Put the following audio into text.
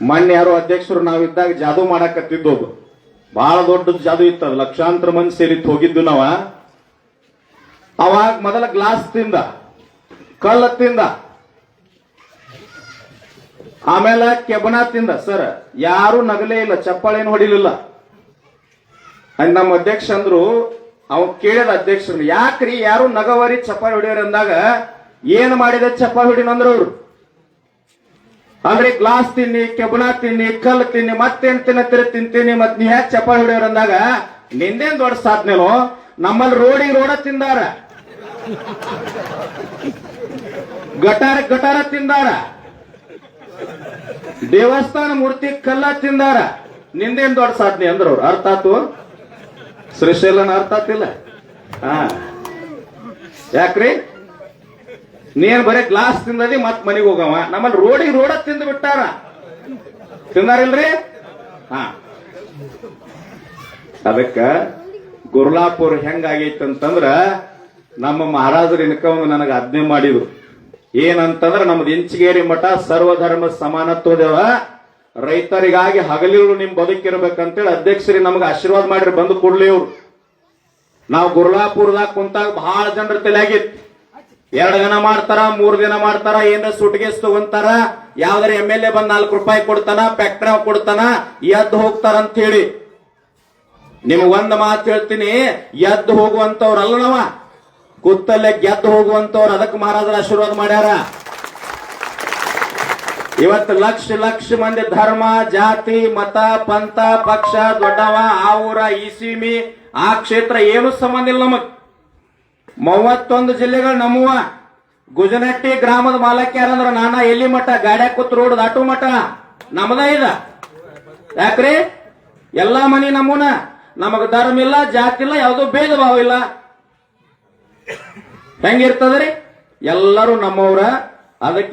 ಮೊನ್ನೆ ಯಾರೋ ಅಧ್ಯಕ್ಷರು ನಾವಿದ್ದಾಗ ಜಾದು ಮಾಡಾಕತ್ತಿದ್ದೋದು ಬಹಳ ದೊಡ್ಡ ಜಾದು ಇತ್ತು ಅದು. ಲಕ್ಷಾಂತರ ಮಂದಿ ಸೇರಿ ಹೋಗಿದ್ದು ನಾವ. ಅವಾಗ ಮೊದಲ ಗ್ಲಾಸ್ ತಿಂದ, ಕಳ್ಳ ತಿಂದ. ಆಮೇಲೆ ಕೆಬನ ತಿಂದ. ಸರ್, ಯಾರು ನಗಲೇ ಇಲ್ಲ, ಚಪ್ಪಾಳೇನು ಹೊಡಿಲಿಲ್ಲ. ನಮ್ಮ ಅಧ್ಯಕ್ಷ ಅಂದ್ರು, ಅವ್ ಕೇಳಿದ ಅಧ್ಯಕ್ಷರು, ಯಾಕ್ರಿ ಯಾರು ನಗವರಿ ಚಪ್ಪಾಳಿ ಹೊಡಿಯೋರು ಅಂದಾಗ, ಏನ್ ಮಾಡಿದ ಚಪ್ಪಾಳಿ ಹೊಡಿನ ಅಂದ್ರ ಅವ್ರು? ಅಂದ್ರೆ ಗ್ಲಾಸ್ ತಿನ್ನಿ, ಕೆಬನ ತಿನ್ನಿ, ಕಲ್ಲು ತಿನ್ನಿ, ಮತ್ತೇನ್ ತಿನ್ನತ್ತಿರ ತಿಂತೀನಿ ಮತ್ ನೀ ಹ್ಯಾಕ್ ಚಪ್ಪಾಳಿ ಹೊಡಿಯೋರು ಅಂದಾಗ, ನಿಂದೇನ್ ದೊಡ್ಡ ಸಾಧನೆನೋ ನಮ್ಮಲ್ಲಿ ರೋಡಿಗೆ ರೋಡ ತಿಂದಾರ. ಗಟಾರ ಗಟಾರ ತಿಂದಾರ. ದೇವಸ್ಥಾನ ಮೂರ್ತಿ ಕಲ್ಲ ತಿಂದಾರ. ನಿಂದೇನ್ ದೊಡ್ಡ ಸಾಧನೆ ಅಂದ್ರ ಅವ್ರು. ಅರ್ಥ ಆತು? ಶ್ರೀಶೈಲನ ಅರ್ಥ ಆತಿಲ್ಲ? ಹಾ. ಯಾಕ್ರಿ? ನೀನ್ ಬರೀ ಗ್ಲಾಸ್ ತಿಂದದಿ ಮತ್ ಮನೆಗೆ ಹೋಗವ. ನಮ್ಮಲ್ಲಿ ರೋಡಿಗೆ ರೋಡ ತಿಂದು ಬಿಟ್ಟಾರ. ತಿಂದಾರಿಲ್ರಿ? ಹಾ. ಅದಕ್ಕ ಗುರ್ಲಾಪುರ್ ಹೆಂಗಾಗೈತಂತಂದ್ರ ನಮ್ಮ ಮಹಾರಾಜರು ಇನ್ಕ ಒಂದು ನನಗೆ ಆಜ್ಞೆ ಮಾಡಿದ್ರು. ಏನಂತಂದ್ರ ನಮ್ದು ಇಂಚಿಗೇರಿ ಮಠ ಸರ್ವಧರ್ಮ ಸಮಾನತ್ವದೇವ. ರೈತರಿಗಾಗಿ ಹಗಲಿರು ನಿಮ್ ಬದುಕಿರ್ಬೇಕಂತೇಳಿ ಅಧ್ಯಕ್ಷರಿ ನಮ್ಗೆ ಆಶೀರ್ವಾದ ಮಾಡಿರಿ ಬಂದು ಕೊಡ್ಲಿ ಅವ್ರು ನಾವು ಗುರ್ಲಾಪುರದಾಗ ಕುಂತಾಗ ಬಹಳ ಜನರ ತಲೆಯಾಗಿತ್ತು ಎರಡು ದಿನ ಮಾಡ್ತಾರ, ಮೂರ್ ದಿನ ಮಾಡ್ತಾರ ಏನ ಸುಟ್ಗೇಸ್ ತಗೊಂತಾರ ಯಾವ್ದಾರ ಎಂ ಎಲ್ ಎ ಬಂದ್ ನಾಲ್ಕು ರೂಪಾಯಿ ಕೊಡ್ತಾನ ಫ್ಯಾಕ್ಟ್ರಿ ಕೊಡ್ತಾನ, ಎದ್ದು ಹೋಗ್ತಾರ ಅಂತ ಹೇಳಿ ನಿಮ್ಗ್ ಒಂದ್ ಮಾತು ಹೇಳ್ತೀನಿ, ಎದ್ದು ಹೋಗುವಂತವ್ರಲ್ಲ ನಾವ. ಕುತ್ತಲ್ಲೇ ಗೆದ್ದು ಹೋಗುವಂತವ್ರು ಅದಕ್ಕೆ ಮಹಾರಾಜರ ಆಶೀರ್ವಾದ ಮಾಡ್ಯಾರ. ಇವತ್ತು ಲಕ್ಷ ಲಕ್ಷ ಮಂದಿ ಧರ್ಮ, ಜಾತಿ, ಮತ, ಪಂಥ, ಪಕ್ಷ, ದೊಡ್ಡವ ಆ ಊರ ಈ ಸೀಮಿ ಆ ಕ್ಷೇತ್ರ ಏನು ಸಂಬಂಧ ಇಲ್ಲ ನಮಗ್. ಮೂವತ್ತೊಂದು ಜಿಲ್ಲೆಗಳು ನಮ್ಮವ ಗುಜನಟ್ಟಿ ಗ್ರಾಮದ ಮಾಲಕ್ ಯಾರಂದ್ರ ನಾನಾ ಎಲ್ಲಿ ಮಠ ಗಾಡ್ಯಾಗ ಕೂತ್ ರೋಡ್, ದಾಟು ಮಠ. ನಮ್ಮದ ಇದ. ಯಾಕ್ರಿ? ಎಲ್ಲಾ ಮನಿ ನಮ್ಮನ ನಮಗ ಧರ್ಮ ಇಲ್ಲ, ಜಾತಿ ಇಲ್ಲ, ಯಾವುದೋ ಭೇದ ಭಾವ ಇಲ್ಲ. ಹೆಂಗಿರ್ತದ್ರಿ? ಎಲ್ಲರೂ ನಮ್ಮವ್ರ. ಅದಕ್ಕೆ